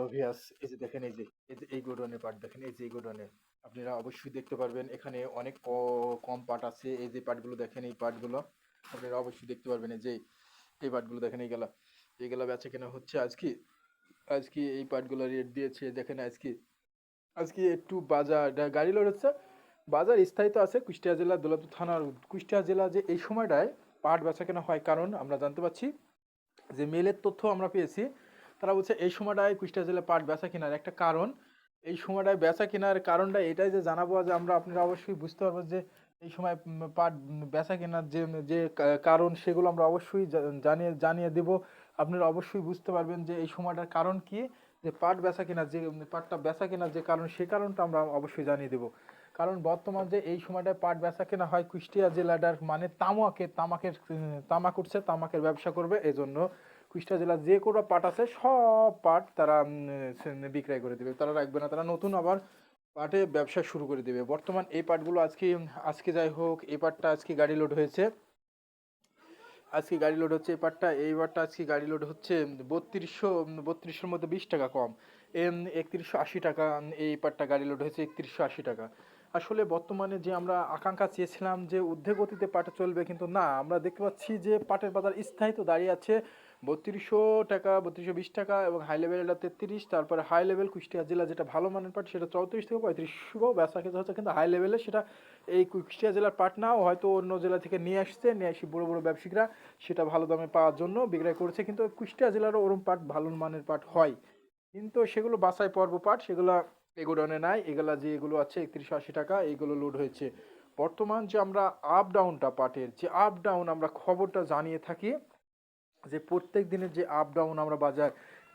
লোভিয়াস এই যে দেখেন, এই যে এই যে, এই গোডনের পার্ট দেখেন, এই যে, এই গোডনের আপনারা অবশ্যই দেখতে পারবেন, এখানে অনেক কম পার্ট আছে, এই যে পার্টগুলো দেখেন, এই পার্টগুলো আপনারা অবশ্যই দেখতে পারবেন, এই যে, এই পার্টগুলো দেখেন এইগুলা এইগুলা বেচা কেনা হচ্ছে আজকে। আজকে এই পার্টগুলো রেট দিয়েছে, দেখেন আজকে। আজকে একটু বাজার গাড়ি লোড হচ্ছে। বাজার স্থায়িত্ব আছে কুষ্টিয়া জেলা, দৌলতপুর থানার কুষ্টিয়া জেলা যে এই সময়টায় পাট বেচা কেনা হয়। কারণ আমরা জানতে পারছি যে মেলের তথ্য আমরা পেয়েছি। তারা বলছে, এই সময়টায় কুষ্টিয়া জেলায় পাট বেচা কেনার একটা কারণ। এই সময়টায় বেচা কেনার কারণটা এটাই যে জানাব যে আমরা আপনারা অবশ্যই বুঝতে পারব যে এই সময় পাট বেচা কেনার যে যে কারণ সেগুলো আমরা অবশ্যই জানিয়ে জানিয়ে দেব। আপনারা অবশ্যই বুঝতে পারবেন যে এই সময়টার কারণ কি, যে পাট বেচা কেনার যে পাটটা বেচা কেনার যে কারণ, সে কারণটা আমরা অবশ্যই জানিয়ে দেব। কারণ বর্তমান যে এই সময়টায় পাট বেচা কেনা হয়, কুষ্টিয়া জেলাটার মানে তামাকে, তামাকের তামাক উঠছে, তামাকের ব্যবসা করবে। এজন্য কুষ্টিয়া জেলার যে কোনো পাট আছে, সব পাট তারা বিক্রয় করে দেবে। তারা রাখবে না, তারা নতুন আবার পাটে ব্যবসা শুরু করে দেবে। বর্তমান এই পাটগুলো আজকে আজকে যাই হোক, এই পাটটা আজকে গাড়ি লোড হয়েছে। আজকে গাড়ি লোড হচ্ছে এই পাটটা এই পাটটা আজকে গাড়ি লোড হচ্ছে বত্রিশশো, বত্রিশশোর মধ্যে বিশ টাকা কম। একত্রিশশো আশি টাকা, এই পাটটা গাড়ি লোড হয়েছে একত্রিশশো আশি টাকা। আসলে বর্তমানে যে আমরা আকাঙ্ক্ষা চেয়েছিলাম যে ঊর্ধ্বে গতিতে পাটে চলবে কিন্তু না, আমরা দেখতে পাচ্ছি যে পাটের বাজার স্থায়িত্ব দাঁড়িয়ে আছে বত্রিশশো টাকা, বত্রিশশো বিশ টাকা এবং হাই লেভেলটা তেত্রিশ, তারপরে হাই লেভেল কুষ্টিয়া জেলা যেটা ভালো মানের পাট সেটা চৌত্রিশ থেকে পঁয়ত্রিশশো বেচা খেতে হচ্ছে কিন্তু হাই লেভেলে সেটা এই কুষ্টিয়া জেলার পাট নাও, হয়তো অন্য জেলা থেকে নিয়ে আসছে, নিয়ে আসি বড় বড় ব্যবসায়িকরা সেটা ভালো দামে পাওয়ার জন্য বিক্রয় করেছে, কিন্তু কুষ্টিয়া জেলারও ওরম পাট ভালো মানের পাট হয়। কিন্তু সেগুলো বাসায় পর্ব পাট সেগুলো এগোডনে নাই, এগুলা যে এগুলো আছে একত্রিশশো আশি টাকা, এইগুলো লোড হয়েছে। বর্তমান যে আমরা আপ ডাউনটা পাটের যে আপ ডাউন আমরা খবরটা জানিয়ে থাকি যে প্রত্যেক দিনের যে আপ ডাউন আমরা বাজার,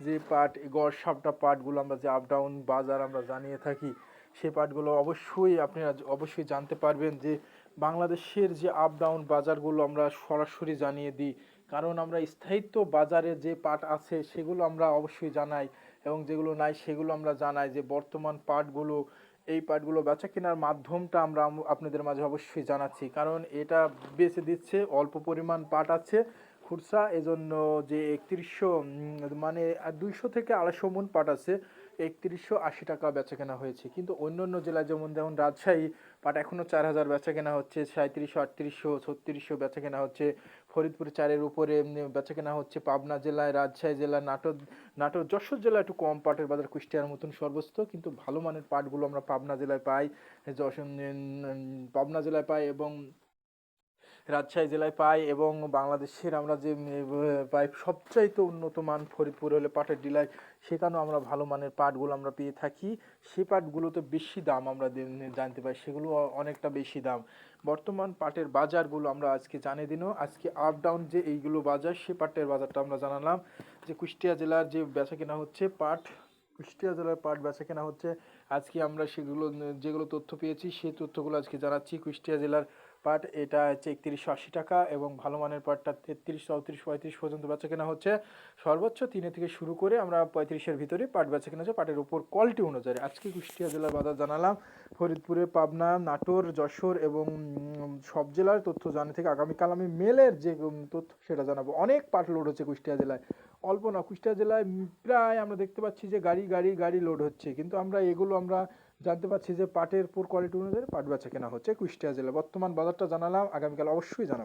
যে পাট গড় সাপটা পাটগুলো আমরা যে আপ ডাউন বাজার আমরা জানিয়ে থাকি সেই পাটগুলো অবশ্যই আপনারা অবশ্যই জানতে পারবেন যে বাংলাদেশের যে আপ ডাউন বাজারগুলো আমরা সরাসরি জানিয়ে দিই। কারণ আমরা স্থায়িত্ব বাজারে যে পাট আছে সেগুলো আমরা অবশ্যই জানাই এবং যেগুলো নাই সেগুলো আমরা জানাই যে বর্তমান পাটগুলো, এই পাটগুলো বেচা কেনার মাধ্যমটা আমরা আপনাদের মাঝে অবশ্যই জানাচ্ছি। কারণ এটা বেচে দিচ্ছে, অল্প পরিমাণ পাট আছে খুরসা, এজন্য যে একত্রিশশো মানে দুইশো থেকে আড়াইশো মন পাট আছে, একত্রিশশো আশি টাকা বেচা কেনা হয়েছে। কিন্তু অন্য অন্য জেলায় যেমন যেমন রাজশাহী পাট এখনও চার হাজার বেচা কেনা হচ্ছে সাঁত্রিশশো আটত্রিশশো, ছত্রিশশো বেচা কেনা হচ্ছে, ফরিদপুর চারের উপরে বেচা কেনা হচ্ছে, পাবনা জেলায়, রাজশাহী জেলা নাটোর নাটোর, যশোর জেলায় একটু কম পাটের বাজার কুষ্টিয়ার মতন সর্বস্ত, কিন্তু ভালো মানের পাটগুলো আমরা পাবনা জেলায় পাই যশোর পাবনা জেলায় পাই এবং রাজশাহী জেলায় পাই এবং বাংলাদেশের আমরা যে পাই, সবচাইতে উন্নত মান ফরিদপুর হলে পাটের ডিলায়, সেখানেও আমরা ভালো মানের পাটগুলো আমরা পেয়ে থাকি। সেই পাটগুলোতে বেশি দাম আমরা জানতে পাই, সেগুলো অনেকটা বেশি দাম। বর্তমান পাটের বাজারগুলো আমরা আজকে জানিয়ে দিনও আজকে আপ ডাউন যে এইগুলো বাজার, সে পাটের বাজারটা আমরা জানালাম। যে কুষ্টিয়া জেলার যে বেচা কেনা হচ্ছে পাট, কুষ্টিয়া জেলার পাট বেচা কেনা হচ্ছে, আজকে আমরা সেগুলো যেগুলো তথ্য পেয়েছি সেই তথ্যগুলো আজকে জানাচ্ছি। কুষ্টিয়া জেলার পাট, এটা হচ্ছে একত্রিশশো আশি টাকা এবং ভালো মানের পাটটা তেত্রিশ চৌত্রিশ পঁয়ত্রিশ পর্যন্ত বেচা কেনা হচ্ছে। সর্বোচ্চ তিনে থেকে শুরু করে আমরা পঁয়ত্রিশের ভিতরে পাট বেচা কেনা হচ্ছে। পাটের উপর কোয়ালিটি অনুযায়ী আজকে কুষ্টিয়া জেলার বাজার জানালাম। ফরিদপুরে, পাবনা, নাটোর, যশোর এবং সব জেলার তথ্য জানা থেকে আগামীকাল আমি মেলের যে তথ্য সেটা জানাব। অনেক পাট লোড হচ্ছে কুষ্টিয়া জেলায়। অল্প না, কুষ্টিয়া জেলায় প্রায় আমরা দেখতে পাচ্ছি যে গাড়ি গাড়ি গাড়ি লোড হচ্ছে। কিন্তু আমরা এগুলো আমরা জানতে পারছি যে পাটের পুর কোয়ালিটি অনুযায়ী পাট বেচা কেনা হচ্ছে কুষ্টিয়া জেলা বর্তমান বাজারটা জানালাম, আগামীকাল অবশ্যই জানাব।